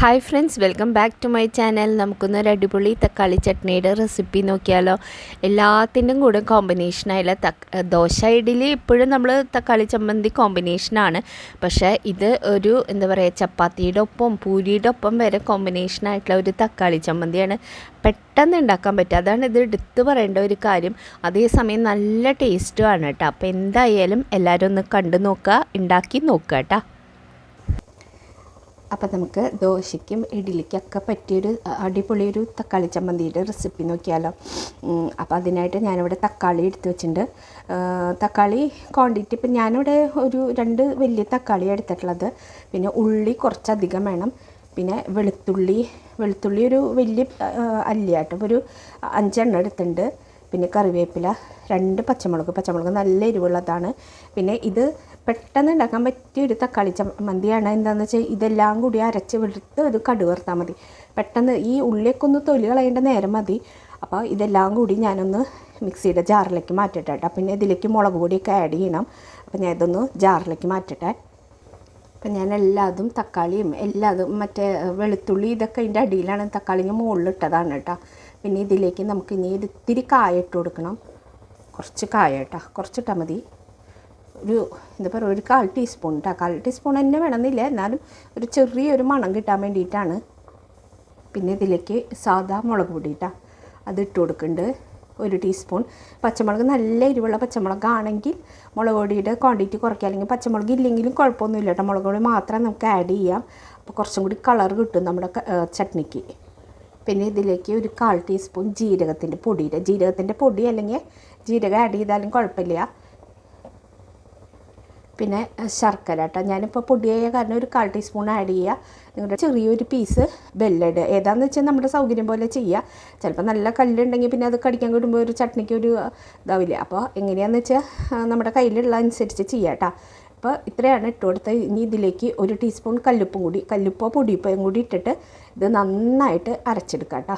Hi friends welcome back to my channel നമുക്കൊന്നൊരു അടിപൊളി തക്കാളി ചട്നിയുടെ recipe നോക്കിയാലോ. എല്ലാത്തിന്റെയും കൂടെ കോമ്പിനേഷനായുള്ള തക്ക ദോശ ഇഡ്ഡലി എപ്പോഴും നമ്മൾ തക്കാളി ചമ്മന്തി കോമ്പിനേഷനാണ് പക്ഷേ ഇത് ഒരു എന്താ പറയുക ചപ്പാത്തിയുടെ ഒപ്പം പൂരിയുടെ ഒപ്പം വരെ കോമ്പിനേഷനായിട്ടുള്ള ഒരു തക്കാളി ചമ്മന്തിയാണ്. പെട്ടെന്ന് ഉണ്ടാക്കാൻ പറ്റും. അതാണ് ഇത് എടുത്ത് പറയേണ്ട ഒരു കാര്യം. അതേസമയം നല്ല ടേസ്റ്റുമാണ് കേട്ടോ. അപ്പോൾ എന്തായാലും എല്ലാവരും ഒന്ന് കണ്ടു നോക്കുക ഉണ്ടാക്കി നോക്കുക കേട്ടോ. അപ്പോൾ നമുക്ക് ദോശയ്ക്കും ഇഡ്ഡലിക്കൊക്കെ പറ്റിയൊരു അടിപൊളി ഒരു തക്കാളി ചമ്മന്തിയുടെ റെസിപ്പി നോക്കിയാലോ. അപ്പോൾ അതിനായിട്ട് ഞാനിവിടെ തക്കാളി എടുത്ത് വെച്ചിട്ടുണ്ട്. തക്കാളി ക്വാണ്ടിറ്റി ഇപ്പം ഞാനിവിടെ ഒരു രണ്ട് വലിയ തക്കാളി എടുത്തിട്ടുള്ളത്. പിന്നെ ഉള്ളി കുറച്ചധികം വേണം. പിന്നെ വെളുത്തുള്ളി വെളുത്തുള്ളി ഒരു വലിയ അല്ലിയാട്ടോ ഒരു അഞ്ചെണ്ണം എടുത്തിട്ടുണ്ട്. പിന്നെ കറിവേപ്പില രണ്ട് പച്ചമുളക്. പച്ചമുളക് നല്ല എരിവുള്ളതാണ്. പിന്നെ ഇത് പെട്ടെന്ന് ഉണ്ടാക്കാൻ പറ്റിയ ഒരു തക്കാളി ചമ്മന്തിയാണ്. എന്താണെന്ന് വെച്ചാൽ ഇതെല്ലാം കൂടി അരച്ച് വെളുത്ത് ഒരു കടുവർത്താൽ മതി. പെട്ടെന്ന് ഈ ഉള്ളിയൊക്കെ ഒന്ന് തൊലി കളയേണ്ട നേരം മതി. അപ്പോൾ ഇതെല്ലാം കൂടി ഞാനൊന്ന് മിക്സിയുടെ ജാറിലേക്ക് മാറ്റട്ടെ പിന്നെ ഇതിലേക്ക് മുളക് പൊടിയൊക്കെ ആഡ് ചെയ്യണം. അപ്പോൾ ഞാൻ ഇതൊന്ന് ജാറിലേക്ക് മാറ്റട്ടെ. അപ്പം ഞാൻ എല്ലാതും തക്കാളിയും എല്ലാതും മറ്റേ വെളുത്തുള്ളി ഇതൊക്കെ അതിന്റെ അടിയിലാണ് തക്കാളി ഞാൻ മുകളിലിട്ടതാണ് കേട്ടോ. പിന്നെ ഇതിലേക്ക് നമുക്ക് ഇനി ഇത്തിരി കായ ഇട്ട് കൊടുക്കണം. കുറച്ച് കായ കേട്ടോ. കുറച്ചിട്ടാൽ മതി. ഒരു എന്താ പറയുക ഒരു കാൽ ടീസ്പൂൺ കേട്ടോ കാൽ ടീസ്പൂൺ തന്നെ വേണമെന്നില്ല. എന്നാലും ഒരു ചെറിയൊരു മണം കിട്ടാൻ വേണ്ടിയിട്ടാണ്. പിന്നെ ഇതിലേക്ക് സാധാ മുളക് പൊടി കേട്ടോ അത് ഇട്ട് കൊടുക്കുന്നുണ്ട്. ഒരു ടീസ്പൂൺ. പച്ചമുളക് നല്ല എരിവുള്ള പച്ചമുളകാണെങ്കിൽ മുളക് പൊടിയുടെ ക്വാണ്ടിറ്റി കുറയ്ക്കുക. അല്ലെങ്കിൽ പച്ചമുളക് ഇല്ലെങ്കിലും കുഴപ്പമൊന്നുമില്ല കേട്ടോ മുളക് പൊടി മാത്രം നമുക്ക് ആഡ് ചെയ്യാം. അപ്പോൾ കുറച്ചും കൂടി കളർ കിട്ടും നമ്മുടെ ചട്നിക്ക്. പിന്നെ ഇതിലേക്ക് ഒരു കാൽ ടീസ്പൂൺ ജീരകത്തിന്റെ പൊടിയുടെ ജീരകത്തിന്റെ പൊടി അല്ലെങ്കിൽ ജീരകം ആഡ് ചെയ്താലും കുഴപ്പമില്ല. പിന്നെ ശർക്കര കേട്ടോ ഞാനിപ്പോൾ പൊടിയായ കാരണം ഒരു കാൽ ടീസ്പൂൺ ആഡ് ചെയ്യുക നിങ്ങളുടെ ചെറിയൊരു പീസ് ബെല്ലഡ് ഏതാണെന്ന് വെച്ചാൽ നമ്മുടെ സൗകര്യം പോലെ ചെയ്യുക ചിലപ്പോൾ നല്ല കല്ലുണ്ടെങ്കിൽ പിന്നെ അത് കടിക്കാൻ കിട്ടുമ്പോൾ ഒരു ചട്നിക്ക് ഒരു ഇതാവില്ല. അപ്പോൾ എങ്ങനെയാണെന്ന് വെച്ചാൽ നമ്മുടെ കയ്യിലുള്ള അനുസരിച്ച് ചെയ്യാം കേട്ടോ അപ്പോൾ ഇത്രയാണ് ഇട്ട് കൊടുത്ത് ഇനി ഇതിലേക്ക് ഒരു ടീസ്പൂൺ കല്ലുപ്പും കൂടി കല്ലുപ്പോ പൊടിയപ്പോയും കൂടി ഇട്ടിട്ട് ഇത് നന്നായിട്ട് അരച്ചെടുക്കാം കേട്ടോ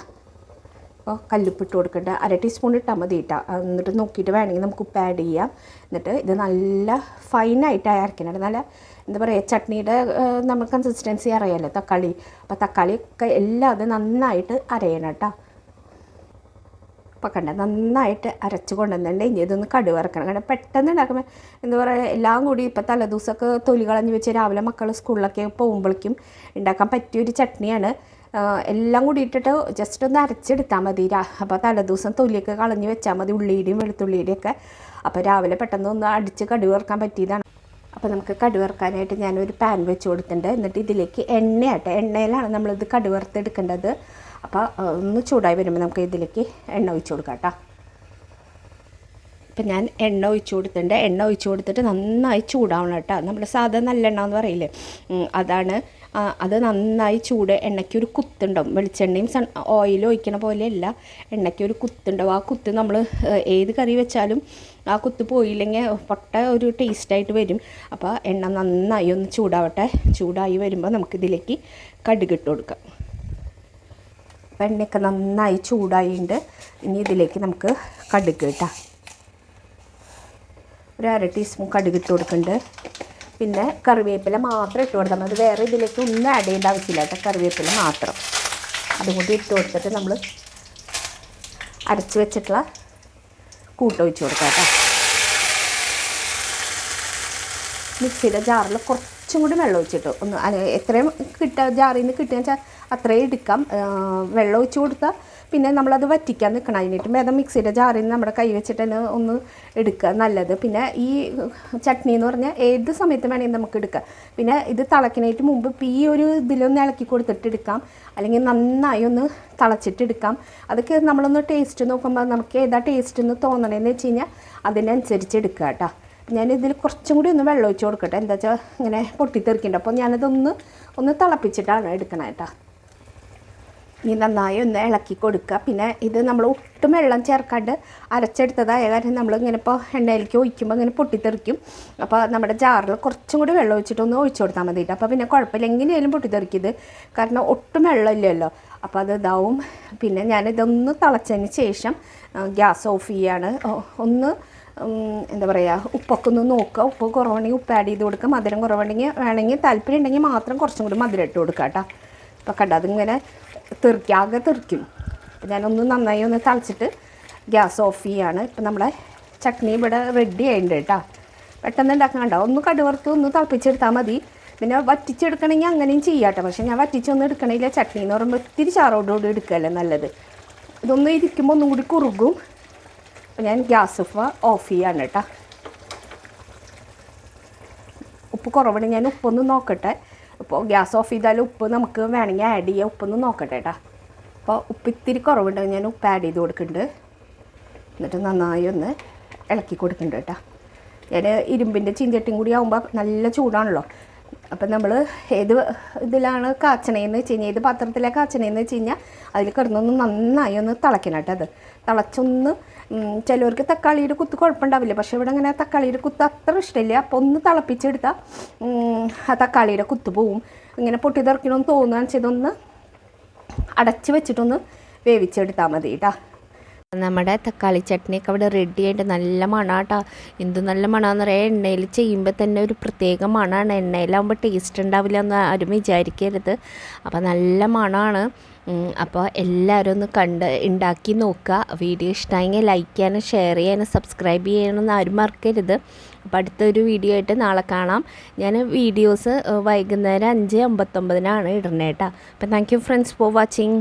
അപ്പോൾ കല്ലുപ്പ് ഇട്ട് കൊടുക്കണ്ട. അര ടീസ്പൂൺ ഇട്ടാൽ മതി ഇട്ടാൽ എന്നിട്ട് നോക്കിയിട്ട് വേണമെങ്കിൽ നമുക്ക് ഉപ്പ് ആഡ് ചെയ്യാം. എന്നിട്ട് ഇത് നല്ല ഫൈനായിട്ട് അരക്കണം നല്ല എന്താ പറയുക ചട്നിയുടെ നമ്മൾ കൺസിസ്റ്റൻസി അറിയാമല്ലോ തക്കാളി. അപ്പോൾ തക്കാളി ഒക്കെ എല്ലാം അത് നന്നായിട്ട് അരയണം കേട്ടോ അപ്പോൾ കണ്ട നന്നായിട്ട് അരച്ച് കൊണ്ടുവന്നിട്ടുണ്ട്. ഇനി ഇതൊന്ന് കടുവ് ഇറക്കണം കാരണം പെട്ടെന്ന് ഉണ്ടാക്കുമ്പോൾ എന്താ പറയുക എല്ലാം കൂടി ഇപ്പോൾ തലേദിവസമൊക്കെ തൊലി കളഞ്ഞ് വെച്ച് രാവിലെ മക്കൾ സ്കൂളിലൊക്കെ പോകുമ്പോഴേക്കും ഉണ്ടാക്കാൻ പറ്റിയൊരു ചട്നിയാണ്. എല്ലാം കൂടി ഇട്ടിട്ട് ജസ്റ്റ് ഒന്ന് അരച്ചെടുത്താൽ മതി. അപ്പോൾ തലേദിവസം തൊലിയൊക്കെ കളഞ്ഞ് വെച്ചാൽ മതി. ഉള്ളിയുടെയും വെളുത്തുള്ളിയുടെയും ഒക്കെ. അപ്പോൾ രാവിലെ പെട്ടെന്ന് ഒന്ന് അടിച്ച് കടി വറുക്കാൻ പറ്റിയതാണ്. അപ്പോൾ നമുക്ക് കടുവറുക്കാനായിട്ട് ഞാനൊരു പാൻ വെച്ച് കൊടുത്തിട്ടുണ്ട്. എന്നിട്ട് ഇതിലേക്ക് എണ്ണയാട്ടെ. എണ്ണയിലാണ് നമ്മളിത് കടുവറുത്തെടുക്കേണ്ടത് അപ്പോൾ ഒന്ന് ചൂടായി വരുമ്പോൾ നമുക്ക് ഇതിലേക്ക് എണ്ണ ഒഴിച്ച് കൊടുക്കാം കേട്ടോ ഇപ്പം ഞാൻ എണ്ണ ഒഴിച്ച് കൊടുത്തിട്ടുണ്ട്. എണ്ണ ഒഴിച്ച് കൊടുത്തിട്ട് നന്നായി ചൂടാവണം കേട്ടോ നമ്മൾ സാധാ നല്ലെണ്ണ എന്ന് പറയില്ലേ? അതാണ് അത് നന്നായി ചൂട് എണ്ണയ്ക്ക് ഒരു കുത്തുണ്ടാവും. വെളിച്ചെണ്ണയും സൺ ഓയിൽ ഒഴിക്കണ പോലെയല്ല. എണ്ണയ്ക്ക് ഒരു കുത്തുണ്ടാവും. ആ കുത്ത് നമ്മൾ ഏത് കറി വെച്ചാലും ആ കുത്ത് പോയില്ലെങ്കിൽ പൊട്ട ഒരു ടേസ്റ്റായിട്ട് വരും. അപ്പോൾ എണ്ണ നന്നായി ഒന്ന് ചൂടാവട്ടെ. ചൂടായി വരുമ്പോൾ നമുക്കിതിലേക്ക് കടുകിട്ട് കൊടുക്കാം. അപ്പോൾ എണ്ണയൊക്കെ നന്നായി ചൂടായിട്ടുണ്ട് ഇനി ഇതിലേക്ക് നമുക്ക് കടുക് ഇട്ടാം. ഒരു അര ടീസ്പൂൺ കടുക് ഇട്ട് കൊടുക്കുന്നുണ്ട് പിന്നെ കറിവേപ്പില മാത്രം ഇട്ട് കൊടുത്താൽ മതി. വേറെ ഇതിലേക്ക് ഒന്നും ആഡ് ചെയ്യേണ്ട ആവശ്യമില്ല കേട്ടോ. കറിവേപ്പില മാത്രം. അതും കൂടി ഇട്ട് കൊടുത്തിട്ട് നമ്മൾ അരച്ച് വെച്ചിട്ടുള്ള കൂട്ടൊഴിച്ച് കൊടുക്കാം കേട്ടോ. മിക്സിയുടെ ജാറിൽ കുറച്ചും കൂടി വെള്ളം ഒഴിച്ചിട്ട്. ഒന്ന് എത്രയും കിട്ടുക ജാറിൽ നിന്ന് കിട്ടുക വെച്ചാൽ അത്രയും എടുക്കാം. വെള്ളം ഒഴിച്ച് കൊടുത്താൽ പിന്നെ നമ്മളത് വറ്റിക്കാൻ നിൽക്കണം അതിനായിട്ട് ഭേദം മിക്സിയുടെ ജാറിൽ നിന്ന് നമ്മുടെ കൈ വെച്ചിട്ട് തന്നെ ഒന്ന് എടുക്കുക നല്ലത്. പിന്നെ ഈ ചട്നി എന്ന് പറഞ്ഞാൽ ഏത് സമയത്ത് വേണമെങ്കിൽ നമുക്ക് എടുക്കാം. പിന്നെ ഇത് തിളക്കിനായിട്ട് മുമ്പ് ഈ ഒരു ഇതിലൊന്ന് ഇളക്കി കൊടുത്തിട്ട് എടുക്കാം. അല്ലെങ്കിൽ നന്നായി ഒന്ന് തിളച്ചിട്ട് എടുക്കാം. അതൊക്കെ നമ്മളൊന്ന് ടേസ്റ്റ് നോക്കുമ്പോൾ നമുക്ക് ഏതാ ടേസ്റ്റ് എന്ന് തോന്നണേന്ന് വെച്ച് കഴിഞ്ഞാൽ അതിനനുസരിച്ച് എടുക്കുക കേട്ടോ. ഞാൻ ഇതിൽ കുറച്ചും കൂടി ഒന്ന് വെള്ളം ഒഴിച്ച് കൊടുക്കട്ടെ. എന്താ വെച്ചാൽ ഇങ്ങനെ പൊട്ടിത്തെറിക്കുന്നുണ്ട് അപ്പോൾ ഞാനതൊന്ന് ഒന്ന് തിളപ്പിച്ചിട്ടാണ് എടുക്കണം കേട്ടോ ഇനി നന്നായി ഒന്ന് ഇളക്കി കൊടുക്കുക. പിന്നെ ഇത് നമ്മൾ ഒട്ടും വെള്ളം ചേർക്കാണ്ട് അരച്ചെടുത്തതായ കാര്യം നമ്മൾ ഇങ്ങനെ ഇപ്പോൾ എണ്ണയിലേക്ക് ഒഴിക്കുമ്പോൾ ഇങ്ങനെ പൊട്ടിത്തെറിക്കും. അപ്പോൾ നമ്മുടെ ജാറിൽ കുറച്ചും കൂടി വെള്ളം ഒഴിച്ചിട്ട് ഒന്ന് ഒഴിച്ചു കൊടുത്താൽ മതി അപ്പോൾ പിന്നെ കുഴപ്പമില്ല. എങ്ങനെയായാലും പൊട്ടിത്തെറിക്കിയത് കാരണം ഒട്ടും വെള്ളമില്ലല്ലോ അപ്പോൾ അത് ഇതാവും. പിന്നെ ഞാനിതൊന്ന് തിളച്ചതിന് ശേഷം ഗ്യാസ് ഓഫ് ചെയ്യാണ്. ഒന്ന് എന്താ പറയുക ഉപ്പൊക്കെ ഒന്ന് നോക്കുക. ഉപ്പ് കുറവുണ്ടെങ്കിൽ ഉപ്പ് ആഡ് ചെയ്ത് കൊടുക്കുക. മധുരം കുറവുണ്ടെങ്കിൽ വേണമെങ്കിൽ താല്പര്യം ഉണ്ടെങ്കിൽ മാത്രം കുറച്ചും കൂടി മധുരം ഇട്ട് കൊടുക്കുക കേട്ടോ. അപ്പോൾ കണ്ട അതിങ്ങനെ തെറിക്കുക ആകെ തെറിക്കും. അപ്പോൾ ഞാനൊന്ന് നന്നായി ഒന്ന് തളിച്ചിട്ട് ഗ്യാസ് ഓഫ് ചെയ്യാണ്. ഇപ്പം നമ്മളെ ചട്നി ഇവിടെ റെഡി ആയിട്ടുണ്ട് കേട്ടോ. പെട്ടെന്ന് കണ്ടോ? ഒന്ന് കടുവറുത്ത് ഒന്ന് തിളപ്പിച്ചെടുത്താൽ മതി. പിന്നെ വറ്റിച്ചെടുക്കണമെങ്കിൽ അങ്ങനെയും ചെയ്യാട്ടോ പക്ഷേ ഞാൻ വറ്റിച്ചൊന്നും എടുക്കണമെങ്കിൽ ചട്നി എന്ന് പറയുമ്പോൾ ഇത്തിരി ചാറോടുകൂടി എടുക്കുകയല്ലേ നല്ലത്. ഇതൊന്ന് ഇരിക്കുമ്പോൾ ഒന്നും കൂടി കുറുകും. ഞാൻ ഗ്യാസ് ഓഫ് ചെയ്യാണ് കേട്ടോ. ഉപ്പ് കുറവാണ്. ഞാൻ ഉപ്പൊന്ന് നോക്കട്ടെ. അപ്പോൾ ഗ്യാസ് ഓഫ് ചെയ്താൽ ഉപ്പ് നമുക്ക് വേണമെങ്കിൽ ആഡ് ചെയ്യാം. ഉപ്പൊന്ന് നോക്കട്ടെ കേട്ടോ. അപ്പോൾ ഉപ്പ് ഇത്തിരി കുറവുണ്ട്. ഞാൻ ഉപ്പ് ആഡ് ചെയ്ത് കൊടുക്കുന്നുണ്ട്. എന്നിട്ട് നന്നായി ഒന്ന് ഇളക്കി കൊടുക്കുന്നുണ്ട് കേട്ടോ. ഞാൻ ഇരുമ്പിന്റെ ചീഞ്ചട്ടിയും കൂടി ആകുമ്പോൾ നല്ല ചൂടാണല്ലോ. അപ്പം നമ്മൾ ഏത് ഇതിലാണ് കാച്ചണേന്ന് വെച്ച് കഴിഞ്ഞാൽ ഏത് പാത്രത്തിലാണ് കാച്ചണേന്ന് വെച്ച് കഴിഞ്ഞാൽ അതിൽ കിടന്നൊന്ന് നന്നായി ഒന്ന് തിളയ്ക്കണം കേട്ടോ അത്. തിളച്ചൊന്ന് ചിലവർക്ക് തക്കാളിയുടെ കുത്ത് കുഴപ്പമുണ്ടാവില്ല. പക്ഷേ ഇവിടെ അങ്ങനെ തക്കാളിയുടെ കുത്ത് അത്ര ഇഷ്ടമില്ല. അപ്പോൾ ഒന്ന് തിളപ്പിച്ചെടുത്താൽ ആ തക്കാളിയുടെ കുത്ത് പോവും. ഇങ്ങനെ പൊട്ടി തെറിക്കണമെന്ന് തോന്നുകയാണെന്ന് ചെയ്തൊന്ന് അടച്ച് വെച്ചിട്ടൊന്ന് വേവിച്ചെടുത്താൽ മതി കേട്ടോ നമ്മുടെ തക്കാളി ചട്നിയൊക്കെ അവിടെ റെഡി ആയിട്ട് നല്ല മണാട്ടോ. എന്ത് നല്ല മണമെന്ന് പറയാം എണ്ണയിൽ ചെയ്യുമ്പോൾ തന്നെ ഒരു പ്രത്യേക മണമാണ് എണ്ണയിലാവുമ്പോൾ ടേസ്റ്റ് ഉണ്ടാവില്ല എന്ന് ആരും വിചാരിക്കരുത്. അപ്പോൾ നല്ല മണമാണ് അപ്പോൾ എല്ലാവരും ഒന്ന് കണ്ട് ഉണ്ടാക്കി നോക്കുക. വീഡിയോ ഇഷ്ടമായെങ്കിൽ ലൈക്ക് ചെയ്യാനും ഷെയർ ചെയ്യാനും സബ്സ്ക്രൈബ് ചെയ്യണമെന്ന് ആരും മറക്കരുത്. അപ്പോൾ അടുത്തൊരു വീഡിയോ ആയിട്ട് നാളെ കാണാം. ഞാൻ വീഡിയോസ് വൈകുന്നേരം അഞ്ച് അമ്പത്തൊമ്പതിനാണ് ഇടുന്നത് കേട്ടോ അപ്പോൾ thank you friends for watching